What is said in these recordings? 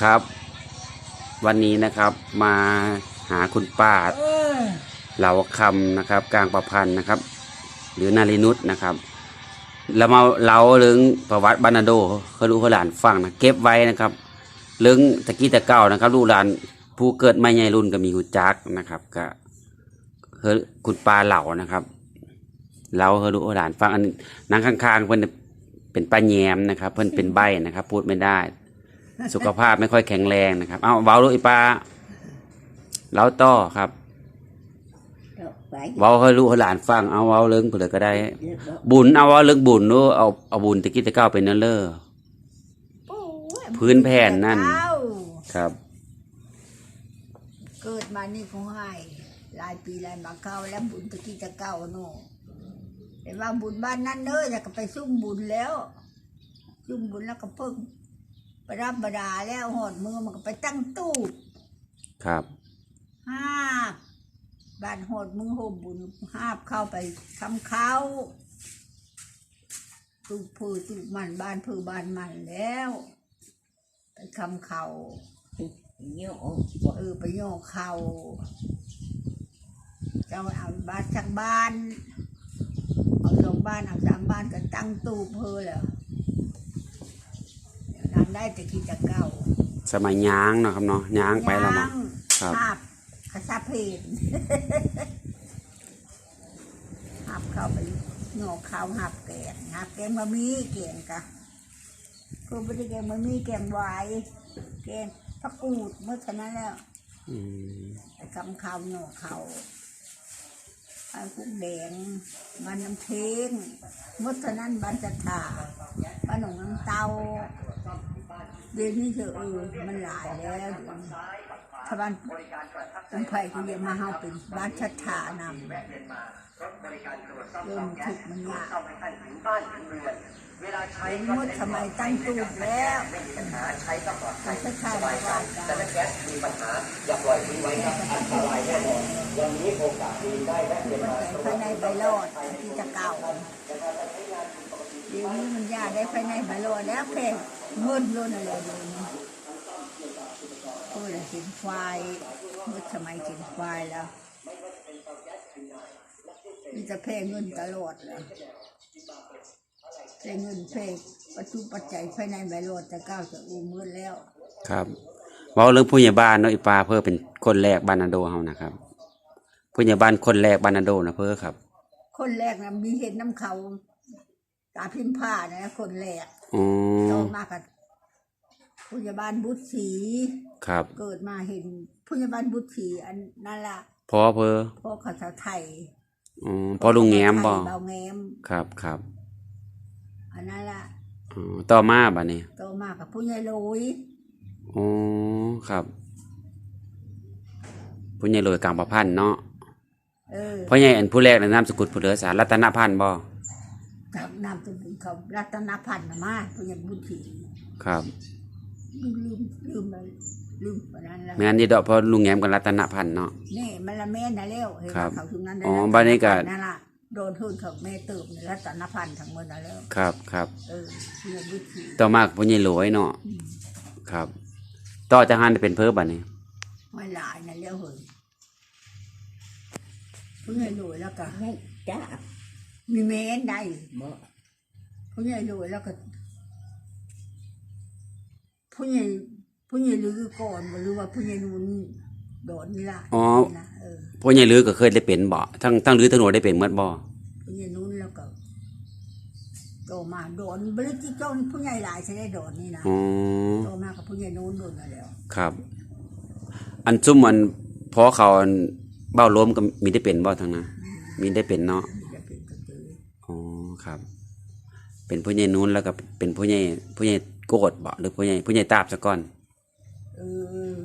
ครับ วันนี้นะครับมาหาคุณป้าเหลาคำนะครับ กลางประพันธ์นะครับ หรือนารินุษนะครับเรามาเล่าเรื่องประวัติบรรณาโดเขารู้เขาหลานฟังนะเก็บไว้นะครับ เรื่องตะกี้ตะเก้านะครับลูกหลานผู้เกิดไม่ใหญ่รุ่นก็มีหูจักนะครับ ก็เฮคุณปลาเหล่านะครับเราเฮอลูกหลานฟังอันนั่งข้างๆเพิ่อนเป็นป้าแยมนะครับ เพิ่อนเป็นใบนะครับ พูดไม่ได้ สุขภาพไม่ค่อยแข็งแรงนะครับ เอาเว้าลูกอีปลาเล่าต่อครับดอกไปเว้าให้ลูกให้หลานฟังเอาเว้าเรื่องเผื่อก็ได้เรียบร้อยบุญเอาเว้าเรื่องบุญเนอะเอาเอาบุญตะกี้ตะเก้าเป็นเนื้อเล่อโอ้ยพื้นแผ่นนั่นเอ้าครับ เกิดมานี่คงให้หลายปีหลายมาเข้าแล้วบุญตะกี้ตะเก้าโน่แต่ว่าบุญบ้านนั้นเนอะอยากไปซุ่มบุญแล้วซุ่มบุญแล้วก็เพิ่งไปรับบดาแล้วหอดมือมันก็ไปตั้งตู้ครับ ห้าบบ้านหอดมือโฮมบุญห้าบเข้าไปทำเขาตู้พือตู้มันบ้านพือบ้านมันแล้ว ไปคำเขาโยกเออไปโยกเขาจะเอาบ้านจากบ้านเอาสองบ้านเอาสามบ้านก็ตั้งตู้เพอแล้ว เดี๋ยวนั้นได้แต่กินจะเก่าสมัยย้างเนาะครับเนาะย้างไปแล้วเนาะครับภาพกระซับเพนหับเข้าไปโยกเขาหับแกงหับแกงบะหมี่แกงกะคือไม่ได้แกงบะหมี่แกงไวายแกงผักกูดเมื่อฉะนั้นแล้วอืมไปคำข้าวโยกเขาไอ้กุ้งแดงมันน้ำเทงเมื่อฉะนั้นบันจัดถาบ้านหนองน้ำเตา เดี๋ยวนี้เธอเออมันหลายแล้วเดี๋ยวนี้าบ้านเป็ไผ่ที่เรีมาเฮาเป็นบ้านชัดชานำเริ่มถูกมันลากเป็นมดสมัยตั้งตูดแล้วปัญหาใช้ก็ลอดภัยสบายใจแต่ถ้าแก๊สมีปัญหาอย่าปล่อยทิ้งไว้ครับอันตรายแน่นอนวันนี้โอกาสดีได้แวะเดี๋ยวมาภายในใบรอดที่จะเก่าเดี๋ยวนี้มันยากได้ภายในใบรอดแล้วเพลง เงินล้นอะไรเดี๋ยวนี้เออเห็นควายเมื่อสมัยเห็นควายแล้วมีจะแพ่เงินตลอดเลยแพ่เงินแพ่ปัจจุปัจจัยภายในใบรอดจะก้าวจะอูมืดแล้ว ครับเว้าเรื่องผู้ใหญ่บ้านเนาะอีปลาเพื่อเป็นคนแรกบรรณาโดเฮานะครับผู้ใหญ่บ้านคนแรกบรรณาโดนะเพื่อครับ คนแรกนะมีเห็นน้ำเขา ตาพิมพ์ผ้านะคนแรกอ๋อโตมากับผู้ใหญ่บ้านบุตรศรีครับ เกิดมาเห็นผู้ใหญ่บ้านบุตรศรีอันนั่นละพอเพื่อพ่อเขาสาวไทยอ๋อพอลุงแง้มบ่เบาแง้มครับครับอันนั้นละอ๋อต่อมาบัดนี้โตมากับผู้ใหญ่ลุยอ๋อครับผู้ใหญ่โรยกลางประพันธ์เนาะเออพ่อใหญ่อันผู้แรกในะนามสกุลผู้เหลือสารรัตนพันธ์บ่ ทำนามสกุลเขารัตนพันธ์น่ะมาผู้ใหญ่บุตรศรีครับ ลืมลืมลืมไปลืมไปนั้นละแม่นนี่ดอกเพราะลุงแง้มกับรัตนพันธ์เนาะ นี่มันละแม่นนะเร็วเห็นครัว่าบเขาถึงนั้นได้อ๋อรัตบ้านนี้ก็ นั่นละโดนทุนเขาแม่ตืบในรัตนพันธ์ทั้งหมดนะแล้วครับครับ เออผู้ใหญ่บุตรศรีต่อมาผู้ใหญ่โรยเนาะอืมครับ ต่อจากหันเป็นเพิ่มบัดนี้ ไม่หลายนะเลี้ยวเหินผู้ใหญ่รวยแล้วก็ ไม่จ้า มีเมนได้บ่ผู้ใหญ่รวยแล้วก็ ผู้ใหญ่ผู้ใหญ่ลือก่อนบ่หรือว่าผู้ใหญ่นุ่นโดนนี่ละอ๋อ นะเออผู้ใหญ่ลือก็เคยได้เป็นบ่ทั้งทั้งลือทั้งหนวดได้เป็นเมื่อบ่ผู้ใหญ่นุ่นแล้วก็โตมาโดนบริจิตเจ้านี่ผู้ใหญ่หลายใช่ได้โดนนี่นะอ๋อโตมากับผู้ใหญ่นุ่นโดนมาแล้วครับ อันซุ่มอันพอเขาอันเบ้าล้มก็มีได้เป็นบ่ทั้งนั้นมีได้เป็นเนาะ มี ครับ เป็นผู้ใหญ่นู้นแล้วก็เป็นผู้ใหญ่ผู้ใหญ่โกดบ่หรือผู้ใหญ่ผู้ใหญ่ตาบซะก่อน เออ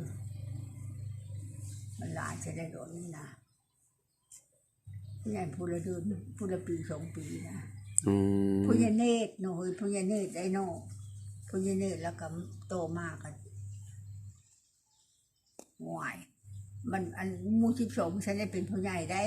มันหลายใช่ได้โดนนี่นะผู้ใหญ่ผู้ละเดือนผู้ละปีสองปีนะอืมผู้ใหญ่เนตรหน่อยผู้ใหญ่เนตรได้โน่ผู้ใหญ่เนตรแล้วก็โตมากกันหวายมันอันหมูสิบสองฉันได้เป็นผู้ใหญ่ได้